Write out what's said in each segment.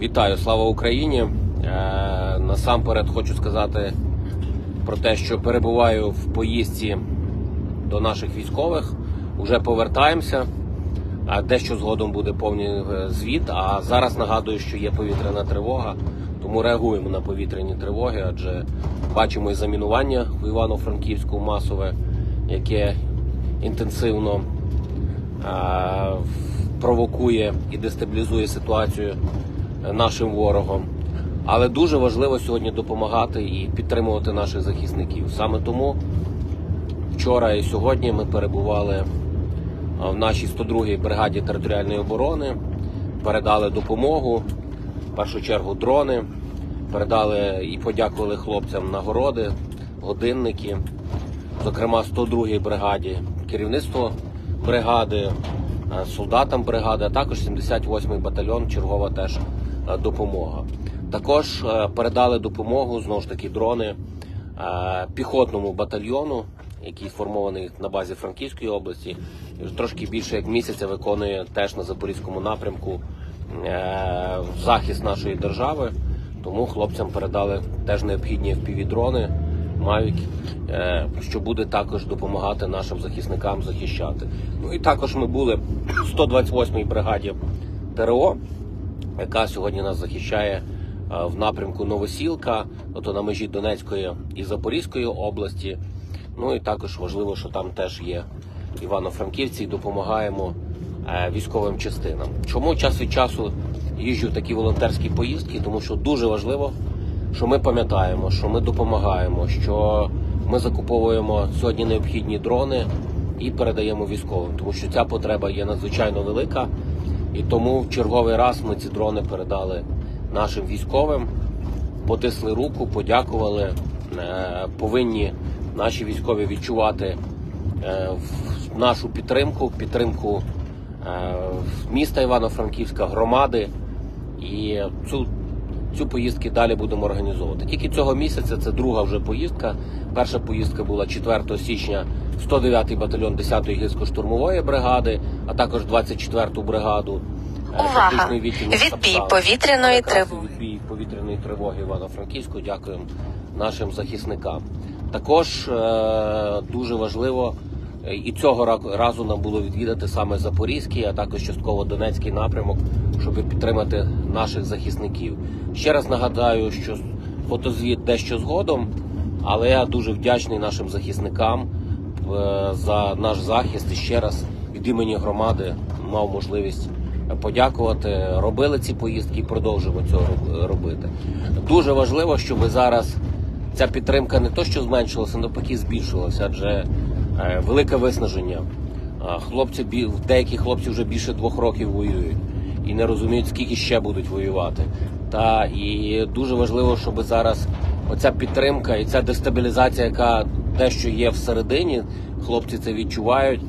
Вітаю, слава Україні! Е, насамперед хочу сказати про те, що перебуваю в поїздці до наших військових. Уже повертаємося. Дещо згодом буде повний е, звіт. А зараз нагадую, що є повітряна тривога, тому реагуємо на повітряні тривоги, адже бачимо і замінування в Івано-Франківську масове, яке інтенсивно е, провокує і дестабілізує ситуацію нашим ворогом. Але дуже важливо сьогодні допомагати і підтримувати наших захисників. Саме тому вчора і сьогодні ми перебували в нашій 102-й бригаді територіальної оборони, передали допомогу, в першу чергу дрони, передали і подякували хлопцям нагороди, годинники, зокрема 102-й бригаді, керівництво бригади, е, солдатам бригади, а також 78-й батальйон, чергова теж е, допомога. Також е, передали допомогу знову ж таки дрони е, піхотному батальйону, який сформований на базі Франківської області, трошки більше як місяця виконує теж на запорізькому напрямку е, захист нашої держави. Тому хлопцям передали теж необхідні Mavic, е, що буде також допомагати нашим захисникам захищати. Ну і також ми були в 128-й бригаді ТРО, яка сьогодні нас захищає е, в напрямку Новосілка, ото на межі Донецької і Запорізької області. Ну і також важливо, що там теж є Івано-Франківці і допомагаємо е, військовим частинам. Чому час від часу їжджу в такі волонтерські поїздки? Тому що дуже важливо, що ми пам'ятаємо, що ми допомагаємо, що ми закуповуємо сьогодні необхідні дрони і передаємо військовим, тому що ця потреба є надзвичайно велика. І тому в черговий раз ми ці дрони передали нашим військовим, потисли руку, подякували. Е, Повинні наші військові відчувати е, нашу підтримку, підтримку е, міста Івано-Франківська, громади. І цю, цю поїздки далі будемо організовувати. Тільки цього місяця це друга вже поїздка. Перша поїздка була 4 січня 109-й батальйон 10-ї гірсько-штурмової бригади, а також 24-ту бригаду. е, Увага! Відбій повітряної тривоги. Відбій повітряної тривоги Івано-Франківську. Дякуємо нашим захисникам. Також е, дуже важливо і цього ра- разу нам було відвідати саме Запорізький, а також частково Донецький напрямок, щоб підтримати наших захисників. Ще раз нагадаю, що фотозвіт дещо згодом, але я дуже вдячний нашим захисникам е, за наш захист. І ще раз від імені громади мав можливість подякувати. Робили ці поїздки і продовжуємо цього робити. Дуже важливо, щоб зараз ця підтримка не то, що зменшилася, навпаки, збільшилася, адже велике виснаження. Хлопці бі- деякі хлопці вже більше двох років воюють і не розуміють, скільки ще будуть воювати. Та і дуже важливо, щоб зараз оця підтримка і ця дестабілізація, яка дещо є всередині, хлопці це відчувають.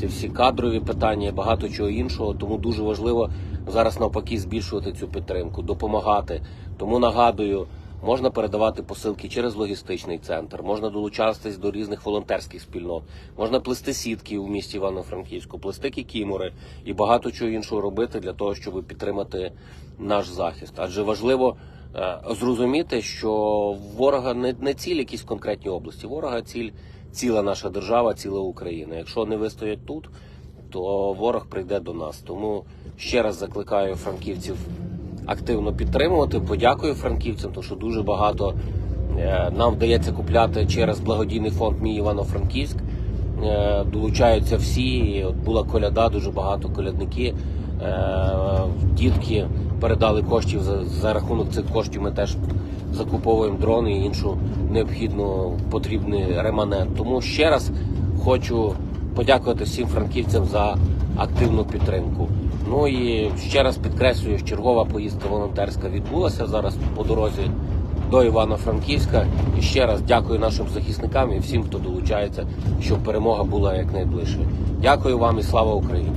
Це всі кадрові питання, багато чого іншого. Тому дуже важливо зараз навпаки збільшувати цю підтримку, допомагати. Тому нагадую, можна передавати посилки через логістичний центр, можна долучатись до різних волонтерських спільнот, можна плести сітки у місті Івано-Франківську, плести кікімори і багато чого іншого робити для того, щоб підтримати наш захист. Адже важливо е, зрозуміти, що ворога не, не ціль якісь конкретні області, ворога ціль ціла наша держава, ціла Україна. Якщо не вистоять тут, то ворог прийде до нас. Тому ще раз закликаю франківців активно підтримувати. Подякую франківцям, тому що дуже багато е, нам вдається купляти через благодійний фонд Мій Івано-Франківськ. Е, Долучаються всі. От була коляда, дуже багато колядники. Е, Дітки передали коштів за, за рахунок цих коштів. Ми теж закуповуємо дрони і іншу необхідну потрібний реманент. Тому ще раз хочу подякувати всім франківцям за активну підтримку. Ну і ще раз підкреслюю, що чергова поїздка волонтерська відбулася зараз по дорозі до Івано-Франківська. І ще раз дякую нашим захисникам і всім, хто долучається, щоб перемога була якнайближче. Дякую вам і слава Україні!